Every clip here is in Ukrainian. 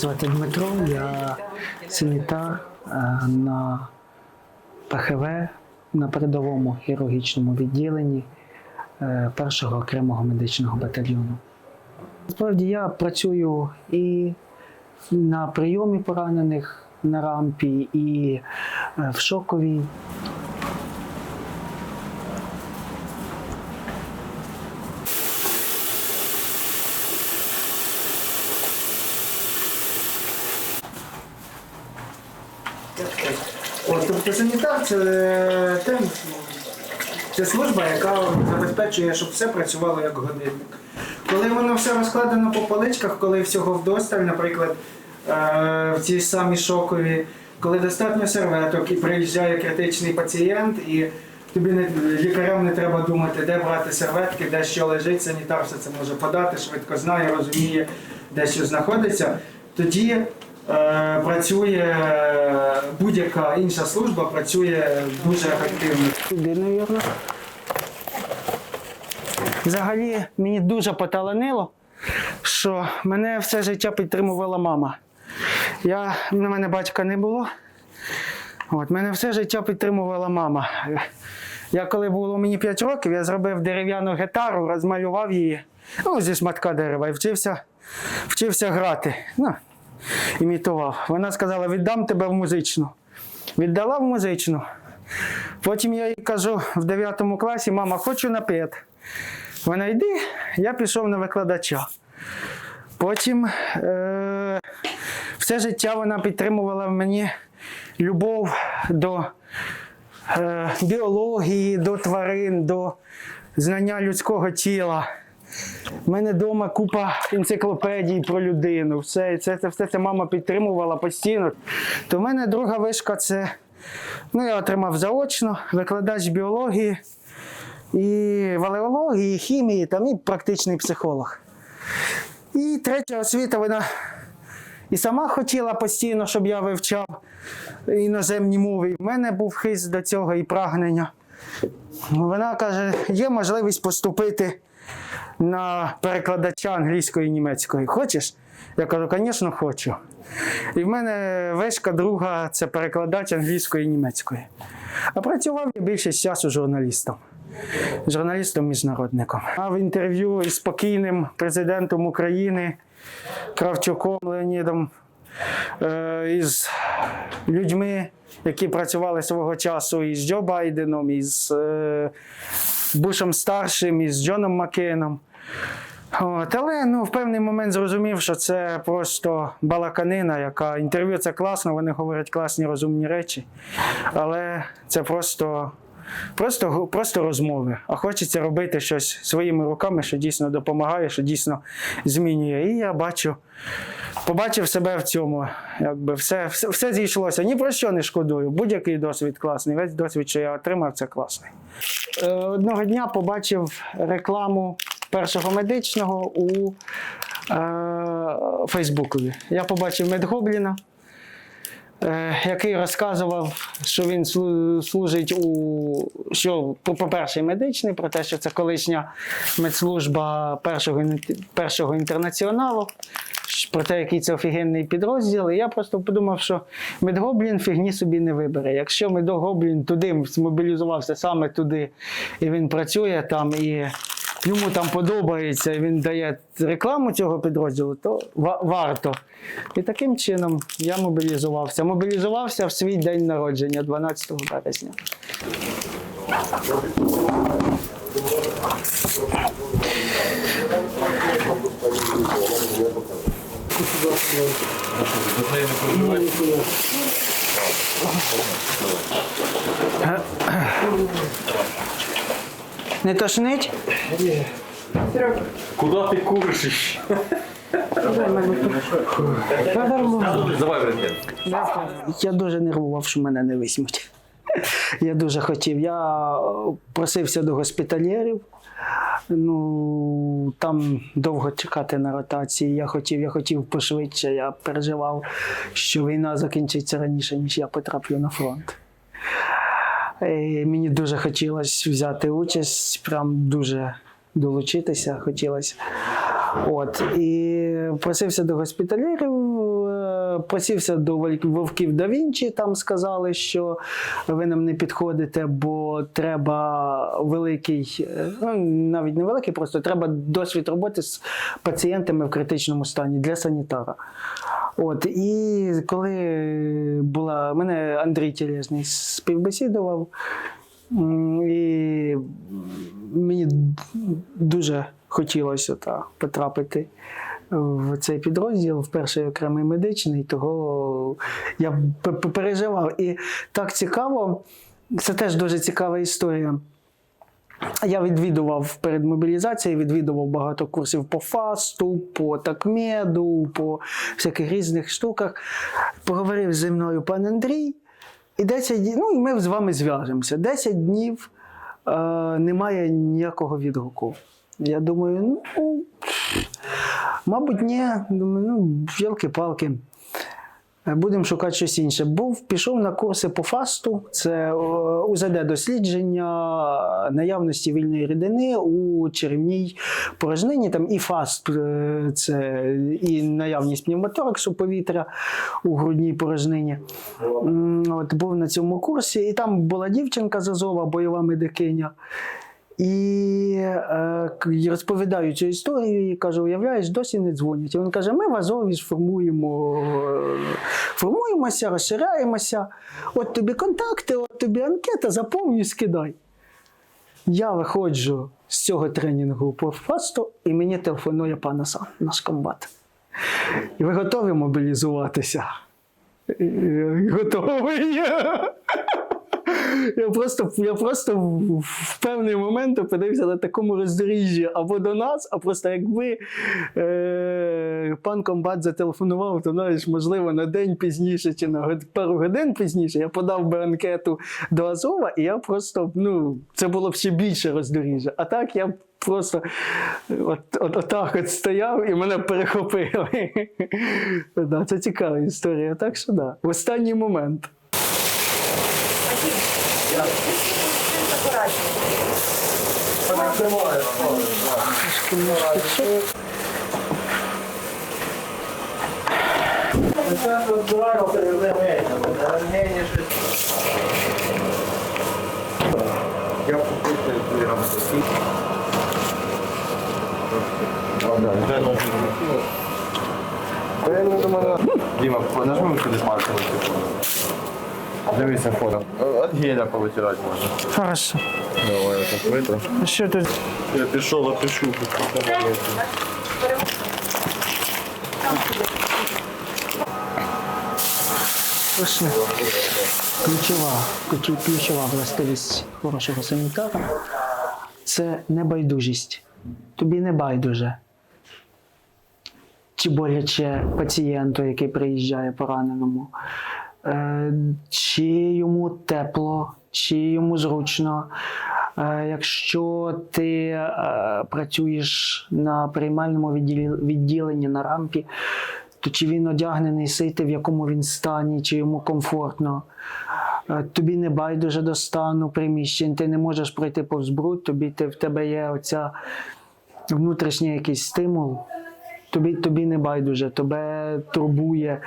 Звати Дмитро, я санітар е, на ПХВ на передовому хірургічному відділенні е, першого окремого медичного батальйону. Насправді я працюю і на прийомі поранених на рампі, і е, в шоковій. От, тобто санітар це те, це служба, яка забезпечує, щоб все працювало як годинник. Коли воно все розкладено по поличках, коли всього вдосталь, наприклад, е, в ці ж самі шокові, коли достатньо серветок і приїжджає критичний пацієнт, і тобі не, лікарям не треба думати, де брати серветки, де що лежить, санітар все це може подати, швидко знає, розуміє, де що знаходиться, тоді е, працює будь-яка інша служба, працює дуже ефективно. Туди, навірно. Взагалі мені дуже поталанило, що мене все життя підтримувала мама. Я, на мене батька не було. От, мене все життя підтримувала мама. Я коли було мені 5 років, я зробив дерев'яну гітару, розмалював її ну, зі шматка дерева і вчився, вчився грати. Ну, імітував. Вона сказала: віддам тебе в музичну. Віддала в музичну. Потім я їй кажу в 9 класі, мама, хочу на п'ят. Вона йди, я пішов на викладача. Потім е- все життя вона підтримувала в мені любов до е- біології, до тварин, до знання людського тіла. У мене вдома купа енциклопедій про людину. Все, це, це, все це мама підтримувала постійно. То в мене друга вишка це ну, я отримав заочно викладач біології і валеології, і хімії, там, і практичний психолог. І третя освіта, вона і сама хотіла постійно, щоб я вивчав іноземні мови. У мене був хист до цього і прагнення. Вона каже, є можливість поступити на перекладача англійської і німецької. Хочеш? Я кажу, звісно, хочу. І в мене вишка друга це перекладач англійської і німецької. А працював я більшість часу журналістом. Журналістом-міжнародником. Мав інтерв'ю із покійним президентом України Кравчуком Леонідом, е, із людьми, які працювали свого часу із Джо Байденом, із е, Бушем старшим, із Джоном Маккейном. От, але ну, в певний момент зрозумів, що це просто балаканина, яка інтерв'ю це класно, вони говорять класні розумні речі. Але це просто, просто, просто розмови. А хочеться робити щось своїми руками, що дійсно допомагає, що дійсно змінює. І я бачу, побачив себе в цьому. Якби все, все, все зійшлося. Ні про що не шкодую. Будь-який досвід класний. Весь досвід, що я отримав, це класний. Е, Одного дня побачив рекламу першого медичного у е, Фейсбукові. Я побачив медгобліна, е, який розказував, що він служить у що, по- по-перше, медичний, про те, що це колишня медслужба першого, першого інтернаціоналу. Про те, який це офігенний підрозділ. І я просто подумав, що Медгоблін фігні собі не вибере. Якщо Медгоблін туди змобілізувався саме туди, і він працює там, і йому там подобається, він дає рекламу цього підрозділу, то ва- варто. І таким чином я мобілізувався. Мобілізувався в свій день народження, 12 березня. Не тошнить? Куда ты куришь? Давай, брат. Я дуже нервував, що мене не візьмуть. Я дуже хотів. Я просився до госпітальєрів. Ну там довго чекати на ротації. Я хотів, я хотів пошвидше. Я переживав, що війна закінчиться раніше, ніж я потраплю на фронт. І мені дуже хотілося взяти участь, прям дуже долучитися хотілося. От і просився до госпіталерів. просився до вовків да Вінчі, там сказали, що ви нам не підходите, бо треба великий, е, ну навіть не великий, просто треба досвід роботи з пацієнтами в критичному стані для санітара. От, і коли була, мене Андрій Телезний співбесідував, і мені дуже хотілося та, потрапити в цей підрозділ, в перший окремий медичний, того я переживав. І так цікаво, це теж дуже цікава історія. Я відвідував перед мобілізацією, відвідував багато курсів по фасту, по такмеду, по всяких різних штуках. Поговорив зі мною пан Андрій, і 10 днів, ну ми з вами зв'яжемося. 10 днів е, немає ніякого відгуку. Я думаю, ну, мабуть, ні. Думаю, ну, ялки-палки. Е, Будемо шукати щось інше. Був, пішов на курси по фасту, це е, УЗД дослідження наявності вільної рідини у черевній порожнині. Там і фаст е, це і наявність пневмотораксу повітря у грудній порожнині. От був на цьому курсі, і там була дівчинка з Азова, бойова медикиня. І е, розповідаю цю історію і кажу, уявляєш, досі не дзвонять. І він каже: ми в Азові сформуємо, е, формуємося, розширяємося. От тобі контакти, от тобі анкета, заповнюй, скидай. Я виходжу з цього тренінгу по фасту, і мені телефонує пан Асан, наш комбат. І ви готові мобілізуватися? Готовий. Я просто, я просто в- певний момент опинився на такому роздоріжжі або до нас, а просто якби е, пан комбат зателефонував, то знаєш, можливо, на день пізніше чи на пару годин пізніше я подав би анкету до Азова, і я просто, ну, це було б ще більше роздоріжжя. А так я просто от, от, отак от стояв і мене перехопили. да, це цікава історія. Так що да, в останній момент. Я попутаю телеграм. Дима, нажми сюди пальцем. Дивися фото. От геля повитирати можна. Хорошо. Давай, я так витру. Що тут? Я пішов, опишу. Пішли. Ключова, ключ- ключова властивість хорошого санітара це небайдужість. Тобі не байдуже. Чи боляче пацієнту, який приїжджає пораненому, чи йому тепло, чи йому зручно. Е, Якщо ти е, працюєш на приймальному відділенні на рампі, то чи він одягнений сити, в якому він стані, чи йому комфортно. Е, Тобі не байдуже до стану приміщень, ти не можеш пройти повз бруд, тобі ти, в тебе є оця внутрішній якийсь стимул. Тобі, тобі не байдуже, тебе турбує е,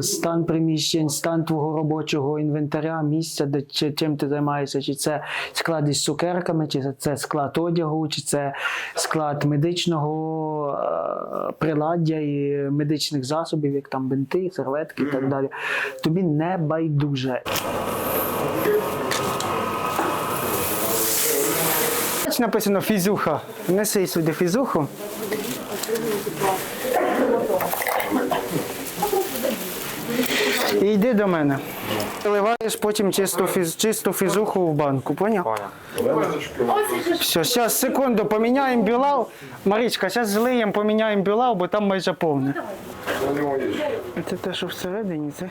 стан приміщень, стан твого робочого інвентаря, місця, де чи, чим ти займаєшся, чи це склад із цукерками, чи це- це склад одягу, чи це склад медичного е, приладдя і медичних засобів, як там бинти, серветки і так далі. Тобі не байдуже. Написано фізуха. Неси сюди фізуху. І йди до мене. Виливаєш потім чисту, фіз, чисту фізуху в банку, поняв? Все, зараз, секунду, поміняємо білав. Марічка, зараз злиємо, поміняємо білав, бо там майже повне. Це те, що всередині, це.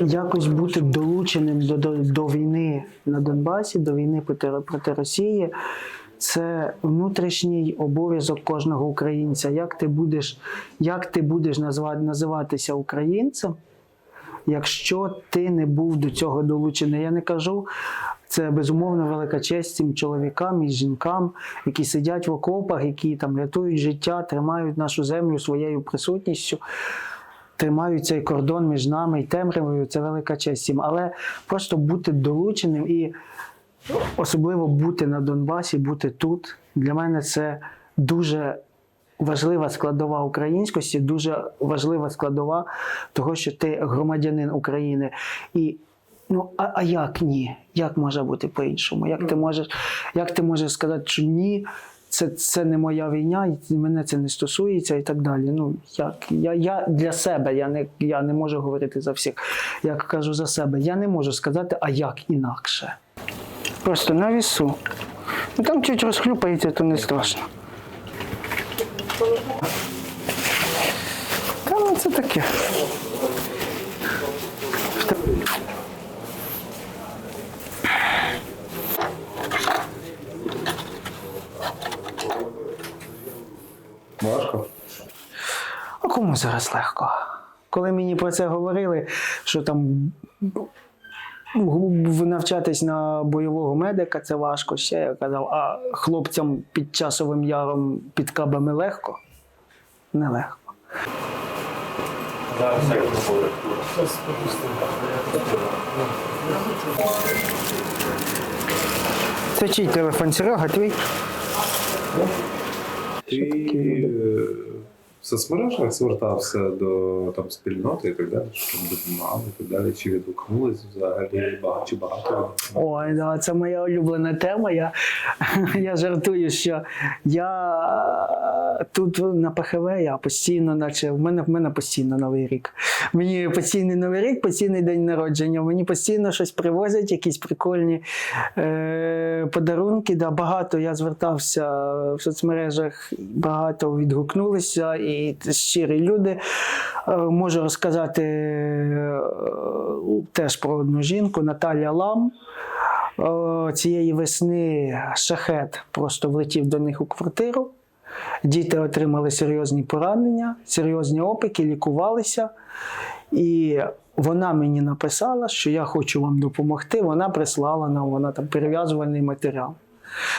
Якось бути долученим до, до, до війни на Донбасі, до війни проти, проти Росії. Це внутрішній обов'язок кожного українця. Як ти будеш, як ти будеш називати, називатися українцем, якщо ти не був до цього долучений. Я не кажу, це безумовно велика честь цим чоловікам і жінкам, які сидять в окопах, які там рятують життя, тримають нашу землю своєю присутністю. тримають цей кордон між нами і темрявою. Це велика честь їм. Але просто бути долученим і особливо бути на Донбасі, бути тут. Для мене це дуже важлива складова українськості, дуже важлива складова того, що ти громадянин України. І ну, а, а як ні? Як може бути по-іншому? Як ти можеш, як ти можеш сказати, що ні? Це, це не моя війна, мене це не стосується і так далі. Ну, як? Я, я для себе, я не, я не можу говорити за всіх. Я кажу за себе, я не можу сказати, а як інакше. Просто на вісу. Ну там чуть розхлюпається, то не страшно. Та ну це таке. Важко. А кому зараз легко? Коли мені про це говорили, що там навчатись на бойового медика це важко ще. Я казав, а хлопцям під часовим яром під кабами легко? Нелегко. Зараз як. Це чий телефон, Серега, твій? Ти е, соцмережах звертався до там спільноти і так далі, щоб допомагали і так далі. Чи відгукнулись взагалі багато чи багато? Ой, да, це моя улюблена тема. Я, я жартую, що я тут на ПХВ я постійно, наче в мене в мене постійно новий рік. Мені постійний новий рік, постійний день народження. Мені постійно щось привозять, якісь прикольні е, подарунки. Да, багато я звертався в соцмережах, багато відгукнулися, і щирі люди. Е, Можу розказати е, теж про одну жінку Наталя Лам. Цієї весни шахет просто влетів до них у квартиру. Діти отримали серйозні поранення, серйозні опіки, лікувалися. І вона мені написала, що я хочу вам допомогти. Вона прислала нам, вона там перев'язувальний матеріал.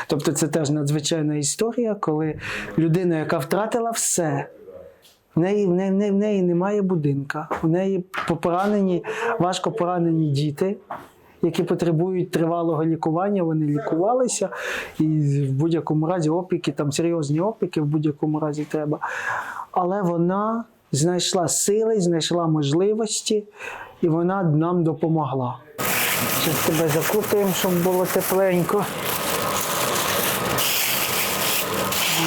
Тобто це теж надзвичайна історія, коли людина, яка втратила все, в неї, в неї, в неї, в неї немає будинка, в неї поранені, важко поранені діти, які потребують тривалого лікування, вони лікувалися, і в будь-якому разі опіки, там серйозні опіки в будь-якому разі треба. Але вона знайшла сили, знайшла можливості, і вона нам допомогла. Зараз тебе закутаємо, щоб було тепленько.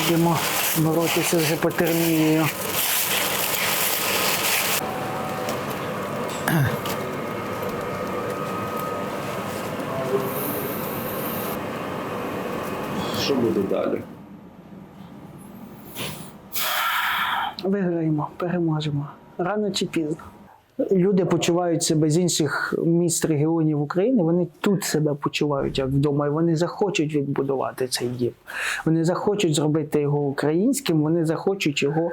Будемо боротися з гіпотермією. Що буде далі? Виграємо, переможемо. Рано чи пізно. Люди почувають себе з інших міст регіонів України, вони тут себе почувають як вдома, і вони захочуть відбудувати цей дім. Вони захочуть зробити його українським, вони захочуть його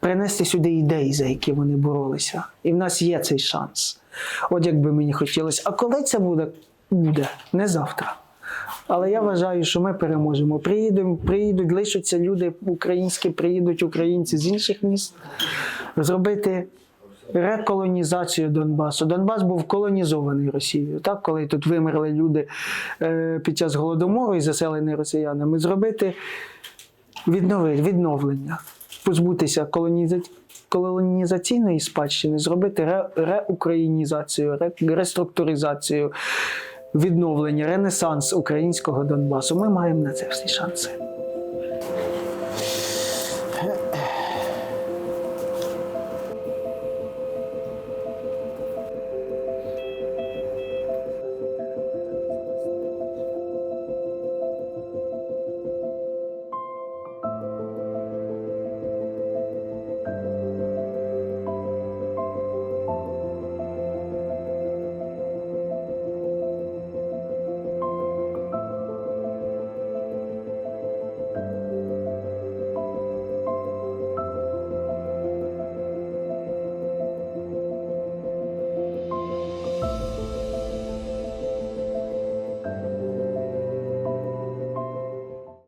принести сюди ідеї, за які вони боролися. І в нас є цей шанс. От як би мені хотілося. А коли це буде? Буде, не завтра. Але я вважаю, що ми переможемо. Приїдемо, приїдуть, лишаться люди українські, приїдуть українці з інших міст зробити реколонізацію Донбасу. Донбас був колонізований Росією. Так, коли тут вимерли люди е, під час голодомору і заселені росіянами, зробити відновлення, позбутися колоніза... колонізаційної спадщини, зробити ре... реукраїнізацію, ре... реструктуризацію, відновлення, ренесанс українського Донбасу. Ми маємо на це всі шанси.